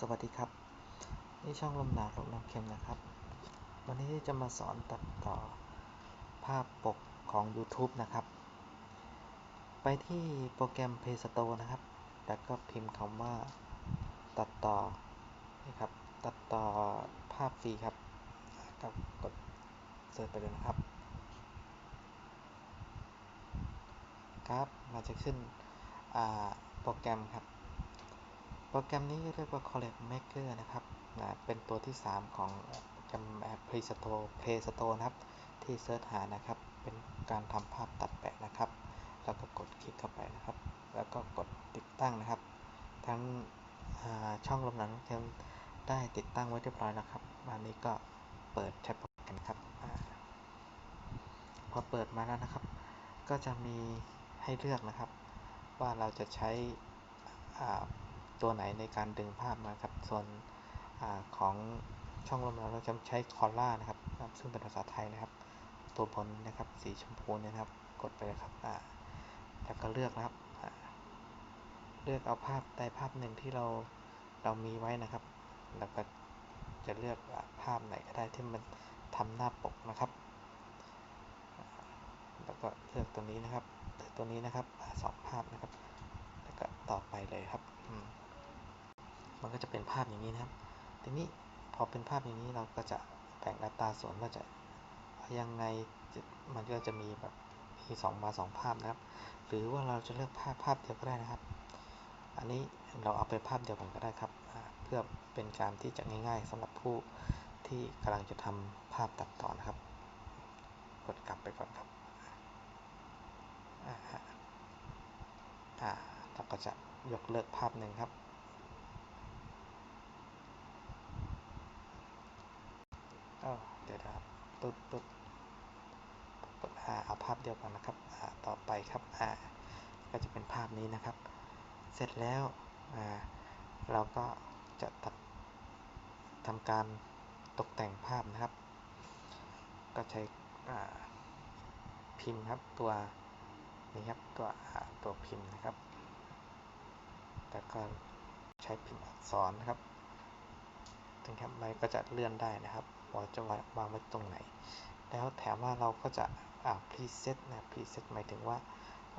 สวัสดีครับ นี่ช่องลมหนาวลมน้ำเค็มนะครับ วันนี้จะมาสอนตัดต่อภาพปกของ YouTube นะครับ ไปที่โปรแกรม Play Store นะครับ แล้วก็พิมพ์คำว่า ตัดต่อนี่ครับ ตัดต่อภาพฟรีครับก็กดเสิร์ชไปเลยนะครับ ครับ มันจะขึ้นโปรแกรมครับ โปรแกรมนี้เรียกว่า Collect Maker นะครับนะเป็นตัวที่ 3 ของโปรแกรม Play Store Play Store นะครับ ที่เสิร์ชหานะครับ เป็นการทำภาพตัดแปะนะครับ แล้วก็กดคลิกเข้าไปนะครับ แล้วก็กดติดตั้งนะครับ ทั้งช่องลมหนังเค็มได้ติดตั้งไว้เรียบร้อยแล้วครับ อันนี้ก็เปิดใช้โปรแกรมครับพอเปิดมาแล้วนะครับ ก็จะมีให้เลือกนะครับ ว่าเราจะใช้ ตัวไหนในการดึงภาพมาครับ ส่วนอของช่องลมเราจะใช้คอล่านะครับ ซึ่งเป็นภาษาไทยนะครับ ตัวบนนะครับสีชมพูนะครับ กดไปเลยครับแล้วก็เลือกนะครับ เลือกเอาภาพใดภาพหนึ่งที่เราเรามีไว้นะครับ แล้วก็จะเลือกภาพไหนก็ได้ที่มันทำหน้าปกนะครับ แล้วก็เลือกตัวนี้นะครับตัวนี้นะครับสองภาพนะครับ แล้วก็ต่อไปเลยครับมัน ก็จะเป็นภาพอย่างนี้นะครับ ทีนี้พอเป็นภาพอย่างนี้เราก็จะแบ่งอัตราส่วนว่าจะยังไงมันก็จะมีแบบมีสองมาสองภาพนะครับ หรือว่าเราจะเลือกภาพภาพเดียวก็ได้นะครับ อันนี้เราเอาเป็นภาพเดียวกันก็ได้ครับ เพื่อเป็นการที่จะง่าย ๆสำหรับผู้ที่กำลังจะทำภาพตัดต่อนะครับ กดกลับไปก่อนครับอ่าเราก็จะยกเลิกภาพหนึ่งครับเดี๋ยวนะครับ ปึ๊บปึ๊บปึ๊บเอาภาพเดียวกันนะครับต่อไปครับอ่าก็จะเป็นภาพนี้นะครับ เสร็จแล้วอ่าเราก็จะตัดทำการตกแต่งภาพนะครับ ก็ใช้พิมพ์ครับตัวนี้ครับตัวตัวพิมพ์นะครับแล้วก็ใช้พิมพ์อักษรนะครับถึงแคปไว้ก็จะเลื่อนได้นะครับ ว่าจะวางไว้ตรงไหน แล้วแถมว่าเราก็จะอ่า preset นะ preset หมายถึงว่า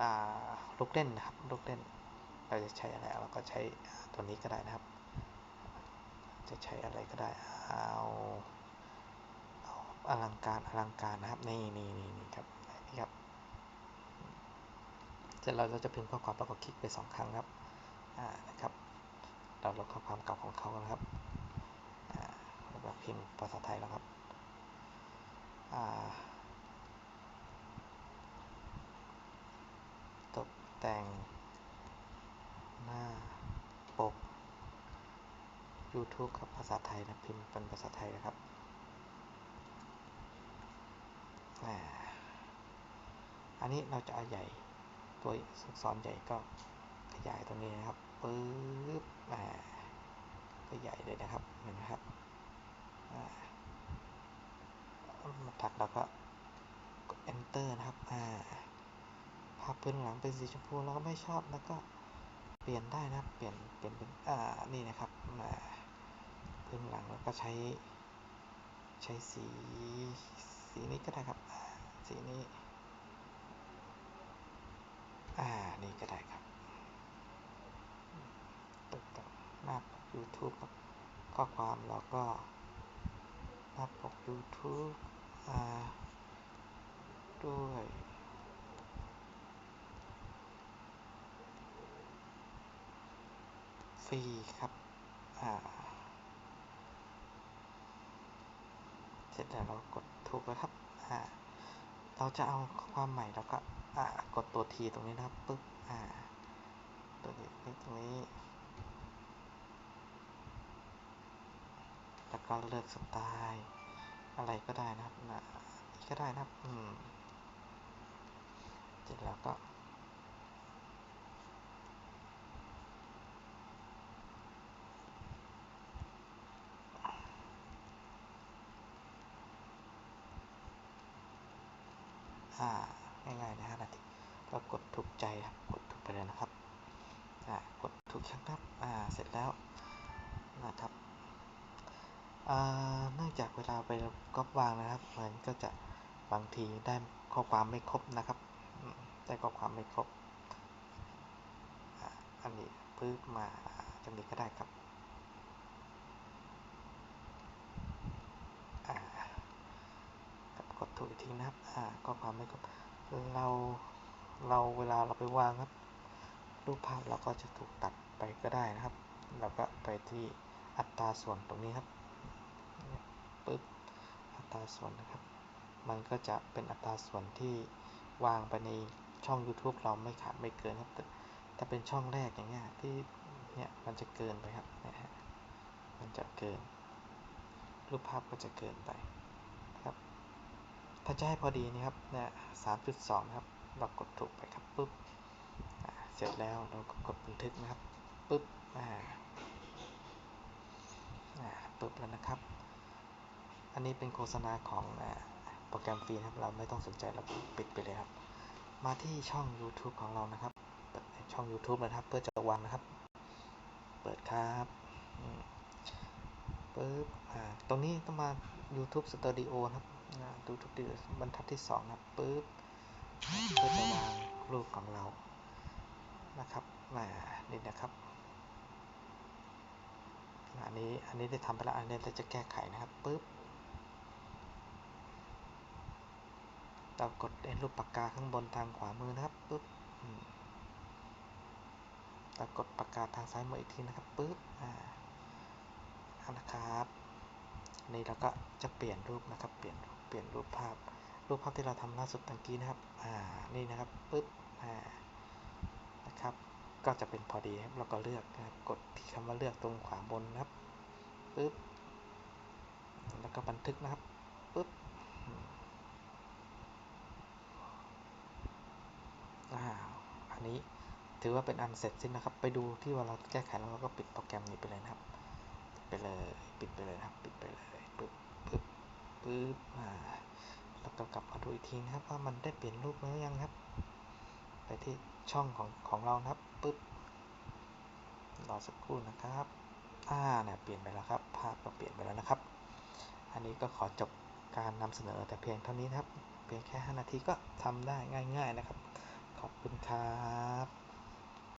อ่าลูกเล่นนะครับลูกเล่น เราจะใช้อะไรเราก็ใช้ตัวนี้ก็ได้นะครับ จะใช้อะไรก็ได้เอาเอาอลังการอลังการนะครับนี่นี่นี่นี่ครับนี่ครับเสร็จเราจะพิมพ์ข้อความแล้วก็คลิกไปสองครั้งครับอ่านะครับเราลบข้อความเก่าของเขานะครับ พิมพ์ภาษาไทยแล้วครับตกแต่งหน้าปก YouTube ครับภาษาไทยนะพิมพ์เป็นภาษาไทยนะครับอันนี้เราจะเอาใหญ่ตัวสุกษรใหญ่ก็ขยายตรงนี้นะครับปึ๊บอ่าก็ใหญ่เลยนะครับเห็นไหมครับ ถักเราก็กด enter นะครับ อ่า ภาพพื้นหลังเป็นสีชมพูเราก็ไม่ชอบแล้วก็เปลี่ยนได้นะครับ เปลี่ยน เปลี่ยนเป็น อ่า นี่นะครับมาพื้นหลังแล้วก็ใช้ ใช้สี สีนี้ก็ได้ครับ สีนี้ อ่า นี่ก็ได้ครับตกแต่งหน้าปก YouTube ครับ ข้อความเราก็ หน้าปก YouTube อ่าด้วย ฟรีครับ อ่า เสร็จแล้วเรากดถูกแล้วครับ อ่า เราจะเอาความใหม่เราก็กดตัวทีตรงนี้นะครับ ปึ๊บ อ่า ตัวนี้ตรงนี้ แล้วก็เลือกสไตล์ อะไรก็ได้นะครับนะนี่ก็ได้นะครับ อืมเสร็จแล้วก็อ่าง่ายๆนะฮะนาทีก็กดถูกใจครับ กดถูกไปเลยนะครับอ่ากดถูกชักครับอ่าเสร็จแล้วนะครับ เนื่องจากเวลาไปก๊อปวางนะครับ มันก็จะบางทีได้ข้อความไม่ครบนะครับ ได้ข้อความไม่ครบอ,อันนี้ปึ๊บมาตรงนี้ก็ได้ครับกดถูกอีกทีนะครับข้อความไม่ครบ เราเราเวลาเราไปวางครับ รูปภาพเราก็จะถูกตัดไปก็ได้นะครับ เราก็ไปที่อัตราส่วนตรงนี้ครับ ปึ๊บอัตราส่วนนะครับ มันก็จะเป็นอัตราส่วนที่วางไปในช่อง YouTube เราไม่ขาดไม่เกินครับแต่ถ้าเป็นช่องแรกอย่างเงี้ยที่เนี่ยมันจะเกินไปครับนะฮะมันจะเกิน รูปภาพก็จะเกินไปครับ ถ้าจะให้พอดีนี่ครับเนี่ยสามจุดสองครับเรากดถูกไปครับปุ๊บเสร็จแล้วเราก็กดบันทึกนะครับปุ๊บอ่าอ่าปุ๊บแล้วนะครับ อันนี้เป็นโฆษณาของโปรแกรมฟรีนะครับเราไม่ต้องสนใจเราปิดไปเลยครับ มาที่ช่อง YouTube ของเรานะครับช่อง YouTube นะครับ เพื่อจะวางนะครับ เปิดครับปึ๊บอ่าตรงนี้ต้องมา YouTube Studio ครับอ่า YouTube Studio บรรทัดที่สองนะครับปึ๊บเพื่อจะวางรูปของเรานะครับอ่านี่นะครับอันนี้อันนี้ได้ทำไปแล้วอันนี้เราจะแก้ไขนะครับปึ๊บ เรากดเอ็นรูปปากกาข้างบนทางขวามือนะครับปึ๊บเรากดปากกาทางซ้ายมืออีกทีนะครับปึ๊บอ่านะครับนี่เราก็จะเปลี่ยนรูปนะครับ เปลี่ยนเปลี่ยนรูปภาพ รูปภาพที่เราทำล่าสุดตะกี้นะครับอ่านี่นะครับปึ๊บอ่านะครับ ก็จะเป็นพอดีครับเราก็เลือกนะครับกดที่คำว่าเลือกตรงขวาบนนะครับปึ๊บแล้วก็บันทึกนะครับ อ่าอันนี้ถือว่าเป็นอันเสร็จสิ้นนะครับ ไปดูที่ว่าเราแก้ไขแล้วเราก็ปิดโปรแกรมนี้ไปเลยนะครับ ไปเลย ปิดไปเลยนะครับ ปิดไปเลยปึ๊บปึ๊บปึ๊บอ่าแล้วก็กลับมาดูอีกทีนะครับว่ามันได้เปลี่ยนรูปแล้วยังครับ ไปที่ช่องของของเรานะครับปึ๊บรอสักครู่นะครับ อ่า เนี่ย เปลี่ยนไปแล้วครับ ภาพก็เปลี่ยนไปแล้วนะครับ อันนี้ก็ขอจบการนำเสนอแต่เพียงเท่านี้นะครับ เพียงแค่ 5 นาทีก็ทำได้ง่าย ๆ นะครับ คุณครับ